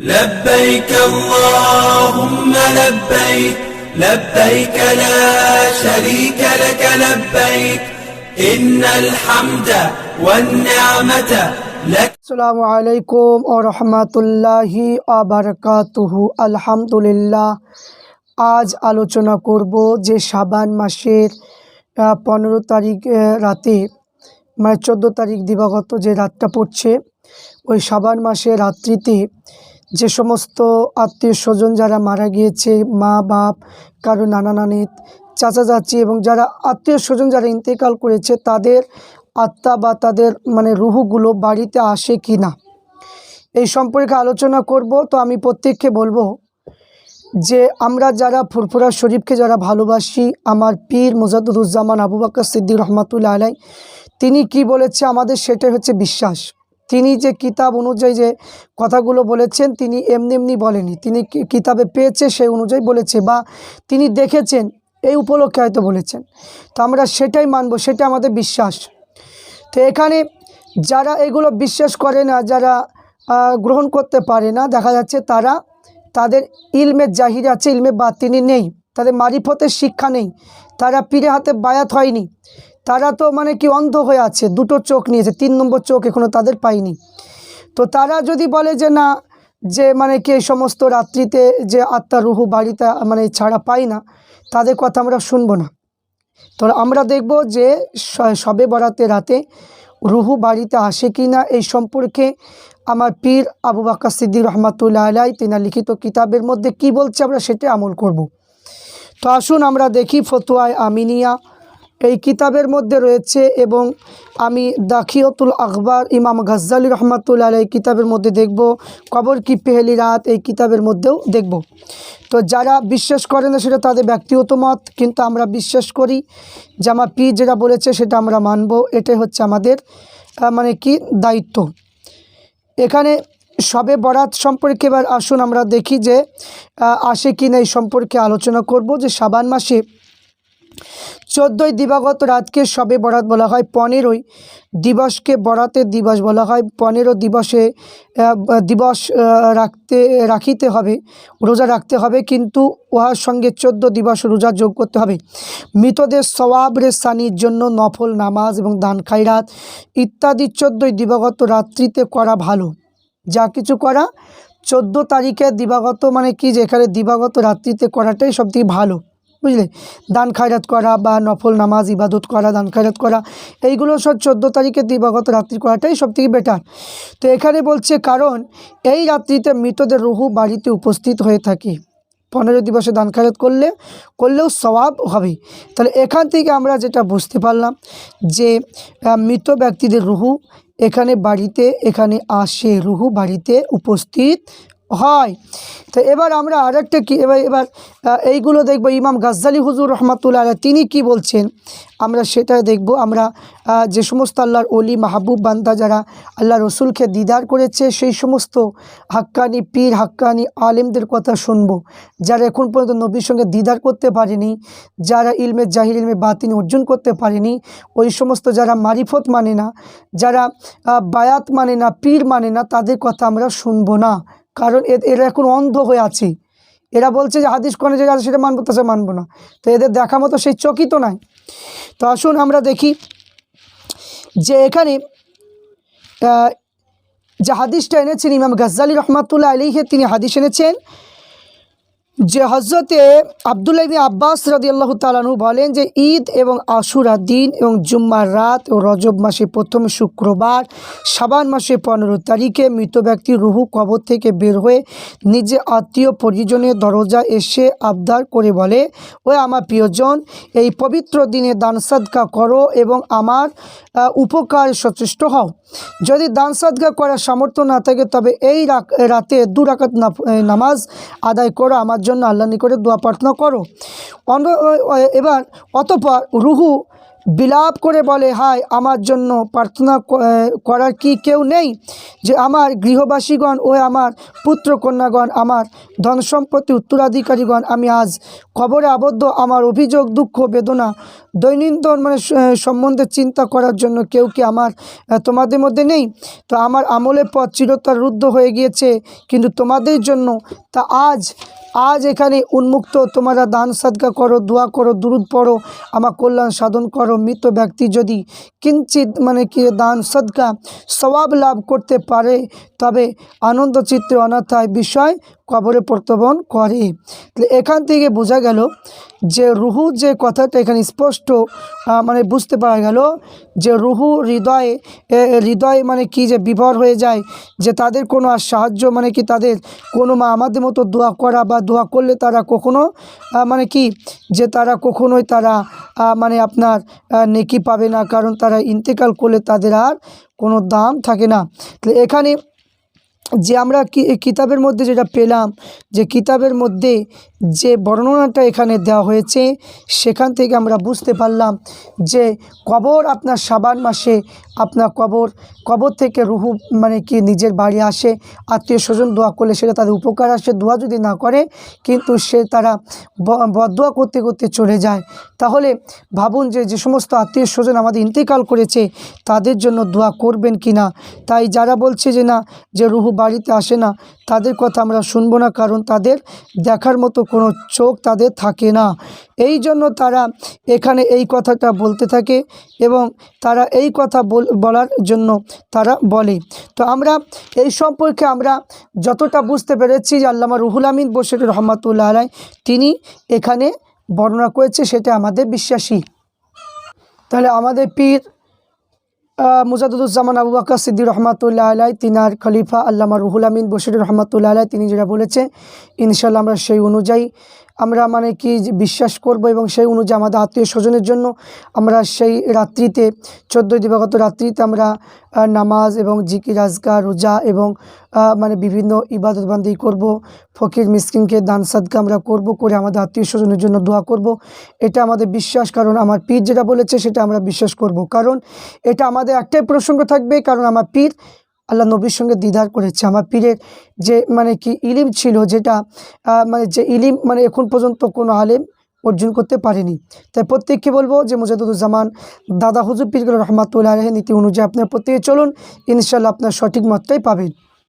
لبيك اللهم لبيك لبيك لا شريك لك لبيك إن الحمد والنعمة لك আসসালামু আলাইকুম ও রহমতুল্লাহি আবরকাতুহু আলহামদুলিল্লাহ আজ আলোচনা করব যে সাবান মাসের পনেরো তারিখ আহ, রাতে মানে চোদ্দো তারিখ দিবাগত যে রাতটা পড়ছে ওই সাবান মাসের রাত্রিতে যে সমস্ত আত্মীয় স্বজন যারা মারা গিয়েছে, মা, বাপ, কারও নানা নানি চাচা, চাচি এবং যারা আত্মীয় স্বজন যারা ইন্তেকাল করেছে, তাদের আত্মা বা তাদের মানে রুহুগুলো বাড়িতে আসে কি না? এই সম্পর্কে আলোচনা করব। তো আমি প্রত্যেককে বলব যে আমরা যারা ফুরফুরা শরীফকে যারা ভালোবাসি, আমার পীর মুজাদুজ্জামান আবু বাক্কর সিদ্দিক রহমাতুল্লা আলাই তিনি কি বলেছে? আমাদের সেটাই হচ্ছে বিশ্বাস। তিনি যে কিতাব অনুযায়ী যে কথাগুলো বলেছেন, তিনি এমনি এমনি বলেনি। তিনি কিতাবে পেয়েছে সেই অনুযায়ী বলেছে বা তিনি দেখেছেন, এই উপলক্ষে হয়তো বলেছেন। তো আমরা সেটাই মানব, সেটা আমাদের বিশ্বাস। তো এখানে যারা এগুলো বিশ্বাস করে না, যারা গ্রহণ করতে পারে না, দেখা যাচ্ছে তারা তাদের ইলমে জাহির আছে, ইলমে বাতিনি নেই। তাদের মারিফতের শিক্ষা নেই। তারা পীরে হাতে বায়াত হয়নি। তারা তো মানে কি অন্ধ হয়ে আছে, দুটো চোখ নিয়েছে, তিন নম্বর চোখ এখনও তাদের পায়নি তো তারা যদি বলে যে না, যে মানে কি এই সমস্ত রাত্রিতে যে আত্মা রুহু বাড়িতে মানে ছাড়া পাই না, তাদের কথা আমরা শুনব না তো আমরা দেখব যে সবে বরাতে রাতে রুহু বাড়িতে আসে কি না এই সম্পর্কে আমার পীর আবু বাক্কা সিদ্দিক রহমাতুল্লাহ আলাই তিনার লিখিত কিতাবের মধ্যে কি বলছে আমরা সেটা আমল করব। তো আসুন আমরা দেখি ফতুয়ায় আমিনিয়া এই কিতাবের মধ্যে রয়েছে এবং আমি দাখিয়তুল আকবর ইমাম গজ্জালি রহমাতুল্লাহ আলাই কিতাবের মধ্যে দেখব, কবর কি পেহেলি রাত এই কিতাবের মধ্যেও দেখব। তো যারা বিশ্বাস করে না সেটা তাদের ব্যক্তিগত মত, কিন্তু আমরা বিশ্বাস করি যে আমার পীর যেটা বলেছে সেটা আমরা মানব, এটাই হচ্ছে আমাদের মানে কি দায়িত্ব। এখানে সবে বরাত সম্পর্কে এবার আসুন আমরা দেখি যে আসে কি না এই সম্পর্কে আলোচনা করব যে সাবান মাসে চোদ্দোই দিবাগত রাতকে সবে বরাত বলা হয়। পনেরোই দিবসকে বরাতের দিবস বলা হয়। পনেরো দিবসে দিবস রাখতে, রাখিতে হবে, রোজা রাখতে হবে, কিন্তু উহার সঙ্গে চোদ্দ দিবস রোজা যোগ করতে হবে। মৃতদের সওয়াবরে সানির জন্য নফল নামাজ এবং দান খাইরাত ইত্যাদি চোদ্দোই দিবাগত রাত্রিতে করা ভালো। যা কিছু করা, চোদ্দ তারিখে দিবাগত মানে কি যেখানে দিবাগত রাত্রিতে করাটাই সবথেকে ভালো। বুঝলে? দান খায়রাত করা বা নফল নামাজ, ইবাদত করা, দান খায়রাত করা, এইগুলো সব চোদ্দ তারিখে দিবাগত রাত্রি করাটাই সবথেকে বেটার তো এখানে বলছে, কারণ এই রাত্রিতে মৃতদের রুহু বাড়িতে উপস্থিত হয়ে থাকে। পনেরো দিবসে দান খায়রাত করলে, করলেও স্বভাব হবে। তাহলে এখান থেকে আমরা যেটা বুঝতে পারলাম যে মৃত ব্যক্তিদের রুহু এখানে বাড়িতে, এখানে আসে রুহু বাড়িতে উপস্থিত হয়। তো এবার আমরা আরেকটা কি এবার এবার এইগুলো দেখব। ইমাম গাজ্জালি হুজুর রহমাতুল্লাহ তিনি কি বলছেন? আমরা সেটা দেখব। আমরা যে সমস্ত আল্লাহর অলি মাহবুব বান্দা যারা আল্লাহ রসুলকে দিদার করেছে, সেই সমস্ত হাক্কানি পীর, হাক্কানি আলেমদের কথা শুনব। যারা এখন পর্যন্ত নবীর সঙ্গে দিদার করতে পারেনি, যারা ইলমে জাহির, ইলমে বাতিন অর্জন করতে পারেনি, ওই সমস্ত যারা মারিফত মানে না, যারা বায়াত মানে না, পীর মানে না, তাদের কথা আমরা শুনব না। কারণ এরা এখন অন্ধ হয়ে আছে। এরা বলছে যে হাদিস কোনে যেটা আছে সেটা মানবো, তা সে মানবো না। তো এদের দেখা মতো সেই চকিত নাই। তো আসুন আমরা দেখি যে এখানে যে হাদিসটা এনেছেন ইমাম গজ্জালি রহমাতুল্লাহ আলিহে তিনি হাদিস এনেছেন যে হজরতে আবদুল্লাহ ইবনে আব্বাস আল্লাহ তালানু বলেন যে ঈদ এবং আশুরা দিন এবং জুম্মার রাত ও রজব মাসে প্রথম শুক্রবার সাবান মাসে পনেরো তারিখে মৃত ব্যক্তির রুহু কবর থেকে বের হয়ে নিজে আত্মীয় পরিজনের দরজা এসে আবদার করে বলে, ও আমার প্রিয়জন, এই পবিত্র দিনে দান সাদকা করো এবং আমার উপকার সচেষ্ট হও। যদি দান সাদকা করার সামর্থ্য না থাকে, তবে এই রাতে দু রাকাত নামাজ আদায় করো। আমার জন্য আল্লাহ নিকটে দোয়া প্রার্থনা করো। এবার অতপর রুহু বিলাপ করে বলে, হায়, আমার জন্য প্রার্থনা করার কি কেউ নেই? যে আমার গৃহবাসীগণ ও আমার পুত্র কন্যাগণ আমার ধন সম্পত্তি উত্তরাধিকারীগণ, আমি আজ খবরে আবদ্ধ। আমার অভিযোগ, দুঃখ, বেদনা, দৈনন্দিন মানে সম্বন্ধে চিন্তা করার জন্য কেউ কি আমার তোমাদের মধ্যে নেই? তো আমার আমলের পথ চিরতর রুদ্ধ হয়ে গিয়েছে, কিন্তু তোমাদের জন্য তা আজ আজ এখানে উন্মুক্ত, তোমরা দান, সাদকা করো, দোয়া করো, দুরুদ পড়ো, আমার কল্যাণ সাধন করো, মৃত ব্যক্তি যদি কিঞ্চিত মানে কি দান, সদকা সবাব লাভ করতে পারে, তবে আনন্দ চিত্তে অনাথায় বিষয় কবরে প্রত্যাবন করে। তাহলে এখান থেকে বোঝা গেল যে রুহু যে কথাটা এখানে স্পষ্ট মানে বুঝতে পারা গেল যে রুহু হৃদয়ে হৃদয় মানে কি যে বিভর হয়ে যায়, যে তাদের কোনো আর সাহায্য মানে কি তাদের কোনো মা আমাদের মতো দোয়া করা বা দোয়া করলে তারা কখনো মানে কি যে তারা কখনোই তারা মানে আপনার নেকি পাবে না, কারণ তারা ইন্তেকাল করলে তাদের আর কোনো দাম থাকে না। তাহলে এখানে যে আমরা কি কিতাবের মধ্যে যেটা পেলাম যে কিতাবের মধ্যে যে বর্ণনাটা এখানে দেওয়া হয়েছে, সেখান থেকে আমরা বুঝতে পারলাম যে কবর আপনার সাবান মাসে, আপনার কবর কবর থেকে রুহু মানে কি নিজের বাড়ি আসে, আত্মীয় স্বজন দোয়া করলে সেটা তাদের উপকার আসে, দোয়া যদি না করে কিন্তু সে তারা বদোয়া করতে করতে চলে যায়। তাহলে ভাবুন যে যে সমস্ত আত্মীয় স্বজন আমাদের ইন্তেকাল করেছে, তাদের জন্য দোয়া করবেন কি না? তাই যারা বলছে যে না, যে রুহু বাড়িতে আসে না, তাদের কথা আমরা শুনব না, কারণ তাদের দেখার মতো কোনো চোখ তাদের থাকে না। এই জন্য তারা এখানে এই কথাটা বলতে থাকে এবং তারা এই কথা বল- বলার জন্য তারা বলে। তো আমরা এই সম্পর্কে আমরা যতটা বুঝতে পেরেছি যে আল্লামা রুহুল আমিন বসির রহমতুল্লাহ আলাই তিনি এখানে বর্ণনা করেছে, সেটা আমাদের বিশ্বাসী। তাহলে আমাদের পীর মুজাদুজ্জামান আবু বাক্কা সিদ্দি রহমাতুল্লাহ আলাই তিনার খলিফা আল্লামা রুহুল আমিন বশির রহমাতুল্লাহ আলাই তিনি যেটা বলেছে ইনশাল্লাহ আমরা সেই অনুযায়ী আমরা মানে কি বিশ্বাস করব এবং সেই অনুযায়ী আমাদের আত্মীয় স্বজনের জন্য আমরা সেই রাত্রিতে, চোদ্দোই দিবাগত রাত্রিতে আমরা নামাজ এবং জিকি রাজগা রোজা এবং মানে বিভিন্ন ইবাদতবান্দি করব। ফকির মিসকিনকে দান সাদকা আমরা করব, করে আমাদের আত্মীয় স্বজনের জন্য দোয়া করব। এটা আমাদের বিশ্বাস, কারণ আমার পীর যেটা বলেছে সেটা আমরা বিশ্বাস করব। কারণ এটা আমাদের একটাই প্রসঙ্গ থাকবে, কারণ আমার পীর আল্লাহ নবীর সঙ্গে দিদার করেছে। আমার পীরের যে মানে কি ইলিম ছিল যেটা মানে যে ইলিম মানে এখন পর্যন্ত কোনো আলেম অর্জন করতে পারেনি। তাই প্রত্যেককে বলব যে মুজাদুজ্জামান দাদা হুজুর পীর রহমাতুল্লাহ নীতি অনুযায়ী আপনার প্রত্যেকে চলুন ইনশাল্লাহ আপনার সঠিক মতটাই পাবেন।